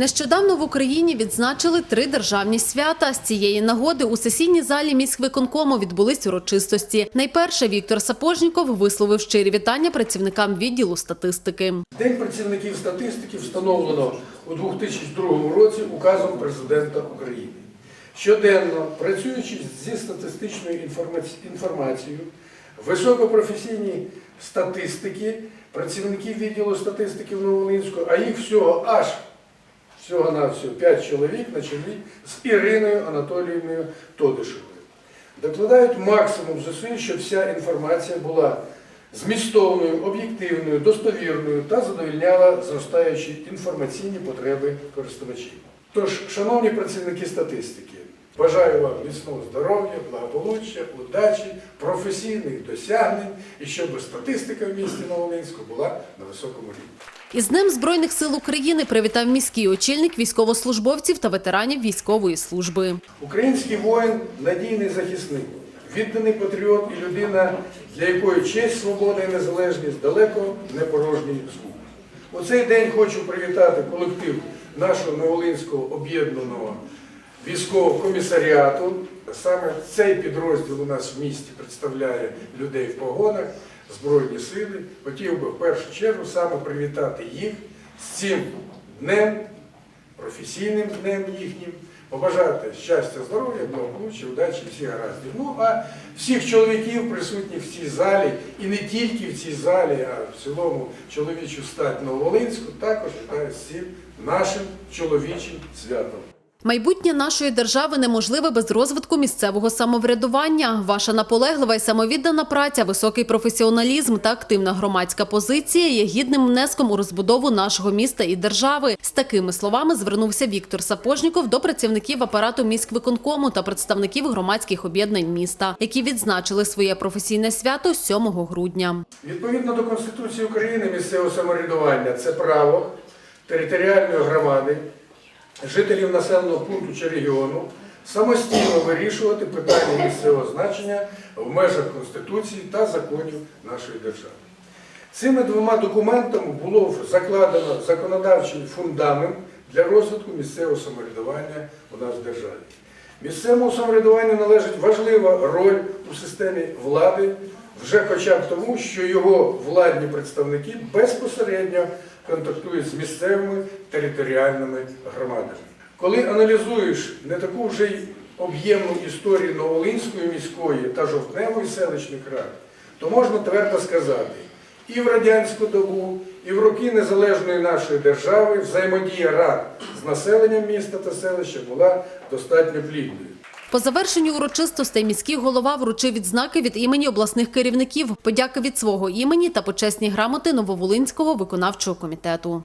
Нещодавно в Україні відзначили три державні свята. З цієї нагоди у сесійній залі міськвиконкому відбулись урочистості. Найперше Віктор Сапожніков висловив щирі вітання працівникам відділу статистики. День працівників статистики встановлено у 2002 році указом президента України. Щоденно, працюючи зі статистичною інформаці- інформацією, високопрофесійні статистики, працівників відділу статистики в Новолинську, а їх всього аж всього на всього 5 чоловік на чолі з Іриною Анатоліївною Тодишевою. Докладають максимум зусиль, щоб вся інформація була змістовною, об'єктивною, достовірною та задовільняла зростаючі інформаційні потреби користувачів. Тож, шановні працівники статистики, бажаю вам міцного здоров'я, благополуччя, удачі, професійних досягнень і щоб статистика в місті Новолинську була на високому рівні. Із Днем Збройних сил України привітав міський очільник військовослужбовців та ветеранів військової служби. Український воїн надійний захисник, відданий патріот і людина, для якої честь, свобода і незалежність далеко не порожній звук. У цей день хочу привітати колектив нашого Новолинського об'єднаного військового комісаріату. Саме цей підрозділ у нас в місті представляє людей в погонах, Збройні сили. Хотів би в першу чергу саме привітати їх з цим днем, професійним днем їхнім, побажати щастя, здоров'я, благополуччя, удачі, всіх гараздів. Ну а всіх чоловіків, присутніх в цій залі, і не тільки в цій залі, а в цілому чоловічу стать Нововолинську, також вітаю з цим нашим чоловічим святом. Майбутнє нашої держави неможливе без розвитку місцевого самоврядування. Ваша наполеглива і самовіддана праця, високий професіоналізм та активна громадська позиція є гідним внеском у розбудову нашого міста і держави. З такими словами звернувся Віктор Сапожніков до працівників апарату міськвиконкому та представників громадських об'єднань міста, які відзначили своє професійне свято 7 грудня. Відповідно до Конституції України, місцеве самоврядування це право територіальної громади, жителів населеного пункту чи регіону самостійно вирішувати питання місцевого значення в межах Конституції та законів нашої держави. Цими двома документами було закладено законодавчий фундамент для розвитку місцевого самоврядування у нас в державі. Місцевому самоврядуванню належить важлива роль у системі влади, вже хоча б тому, що його владні представники безпосередньо контактують з місцевими територіальними громадами. Коли аналізуєш не таку вже й об'ємну історію Новолинської міської та жовтневої селищних рад, то можна твердо сказати, і в радянську добу, і в роки незалежної нашої держави взаємодія рад з населенням міста та селища була достатньо плідною. По завершенню урочистостей міський голова вручив відзнаки від імені обласних керівників, подяки від свого імені та почесні грамоти Нововолинського виконавчого комітету.